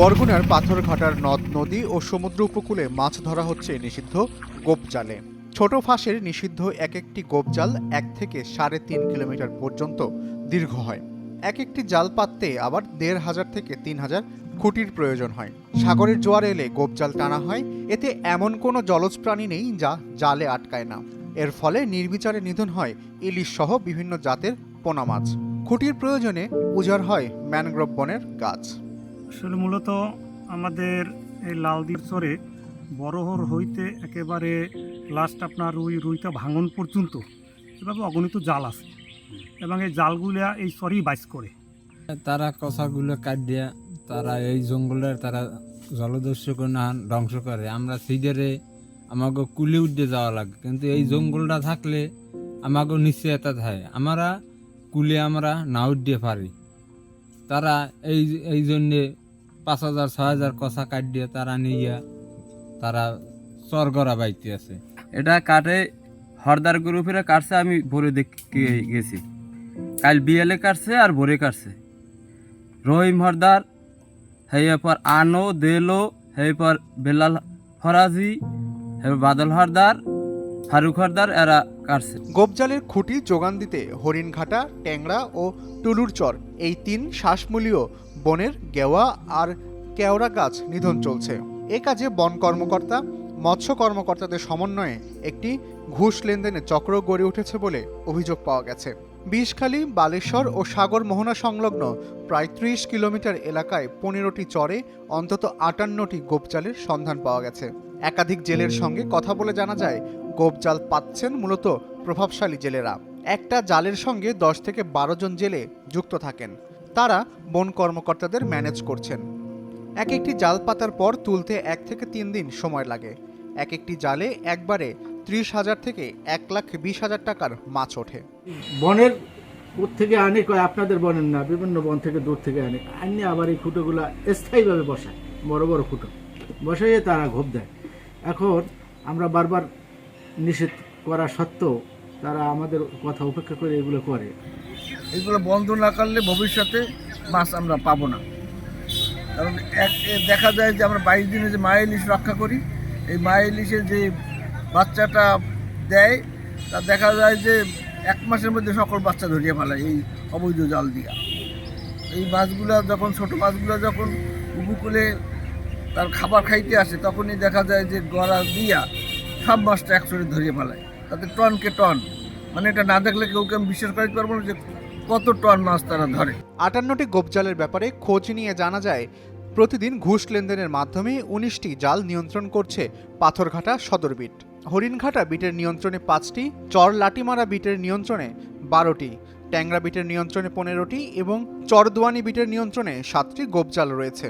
বরগুনার পাথরঘাটার নদ, নদী ও সমুদ্র উপকূলে মাছ ধরা হচ্ছে নিষিদ্ধ গোপজালে ছোট ফাঁসের নিষিদ্ধ এক একটি গোপজাল এক থেকে সাড়ে তিন কিলোমিটার পর্যন্ত দীর্ঘ হয়। এক একটি জাল পাততে আবার দেড় হাজার থেকে তিন হাজার খুঁটির প্রয়োজন হয়। সাগরের জোয়ার এলে গোপজাল টানা হয়। এতে এমন কোনো জলজ প্রাণী নেই যা জালে আটকায় না। এর ফলে নির্বিচারে নিধন হয় ইলিশ সহ বিভিন্ন জাতের পোনা মাছ। খুঁটির প্রয়োজনে উজাড় হয় ম্যানগ্রোভ বনের গাছ। আসলে মূলত আমাদের এই লালদির চরে বড়হর হইতে একেবারে লাস্ট আপনার রুই রুইটা ভাঙন পর্যন্ত এভাবে অগণিত জাল আছে এবং এই জালগুলা এই চরেই বাইস করে। তারা কষাগুলো কাটিয়ে তারা এই জঙ্গলের তারা জলদস্যু না, ধ্বংস করে। আমরা সিডারে আমাকে কুলে উঠে যাওয়া লাগে। কিন্তু এই জঙ্গলটা থাকলে আমাকে নিশ্চয়তা থাকে। আমরা কুলে আমরা না উঠতে পারি। তারা এই এই জন্যে পাঁচ হাজার ছয় হাজার কষা কাটিয়ে তারা নিয়ে তারা চরগড়া বাইতে আছে। এটা কাটে হরদার গ্রুপেরা কাটছে আমি ভোরে দেখে গেছি। কাল বিয়ালে কাটছে আর ভোরে কাটছে। রহিম হরদার হেই পর আনো দেলো হেই পর বেলাল ফরাজি হে বাদল হরদার ফারুক হরদার এরা কাটছে। গোপজালের খুঁটি যোগান দিতে হরিণঘাটা ট্যাংরা ও টুলুর চর এই তিন শ্বাসমূলীয় বনের গেওয়া আর কেওড়া গাছ নিধন চলছে। এ কাজে বন কর্মকর্তা, মৎস্য কর্মকর্তাদের সমন্বয়ে একটি ঘুষ লেনদেনের চক্র গড়ে উঠেছে বলে অভিযোগ পাওয়া গেছে। বিষখালী, বালেশ্বর ও সাগর মোহনা সংলগ্ন প্রায় ত্রিশ কিলোমিটার এলাকায় পনেরোটি চরে অন্তত আটান্নটি গোপজালের সন্ধান পাওয়া গেছে। একাধিক জেলের সঙ্গে কথা বলে জানা যায়, গোপজাল পাচ্ছেন মূলত প্রভাবশালী জেলেরা। একটা জালের সঙ্গে দশ থেকে বারো জন জেলে যুক্ত থাকেন। তারা বন কর্মকর্তাদের ম্যানেজ করছেন। এক একটি জাল পাতার পর তুলতে এক থেকে তিন দিন সময় লাগে। এক একটি জালে একবারে ত্রিশ হাজার থেকে এক লাখ বিশ হাজার টাকার মাছ ওঠে। বনের থেকে আনে কয় আপনাদের বনের না, বিভিন্ন বন থেকে দূর থেকে আনে আনিয়ে আবার এই খুঁটোগুলো স্থায়ীভাবে বসায়, বড় বড় খুঁটো। বসাইয়ে তারা ঘোপ দেয়। এখন আমরা বারবার নিষেধ করা সত্ত্বেও তারা আমাদের কথা উপেক্ষা করে এগুলো করে। এগুলো বন্ধ না করলে ভবিষ্যতে মাছ আমরা পাবো না। কারণ এক দেখা যায় যে আমরা বাইশ দিনে যে মায়া ইলিশ রক্ষা করি, এই মায়া ইলিশের যে বাচ্চাটা দেয়, তা দেখা যায় যে এক মাসের মধ্যে সকল বাচ্চা ধরিয়ে ফেলায় এই অবৈধ জাল দিয়া। এই মাছগুলো যখন, ছোট মাছগুলো যখন উপকূলে তার খাবার খাইতে আসে, তখনই দেখা যায় যে গড়া দিয়া সব মাছটা একসঙ্গে ধরিয়ে ফেলায়। তাতে টনকে টন। মানে এটা না দেখলে কেউ কেউ বিশ্বাস করতে পারব না যে কত টন মাছ তারা ধরে। আটান্নটি গোপজালের ব্যাপারে খোঁজ নিয়ে জানা যায়, প্রতিদিন ঘুষ লেনদেনের মাধ্যমে উনিশটি জাল নিয়ন্ত্রণ করছে পাথরঘাটা সদর বিট হরিণঘাটা বিটের নিয়ন্ত্রণে পাঁচটি চর লাটিমারা বিটের নিয়ন্ত্রণে বারোটি, ট্যাংরা বিটের নিয়ন্ত্রণে পনেরোটি এবং চরদোয়ানি বিটের নিয়ন্ত্রণে সাতটি গোপজাল রয়েছে।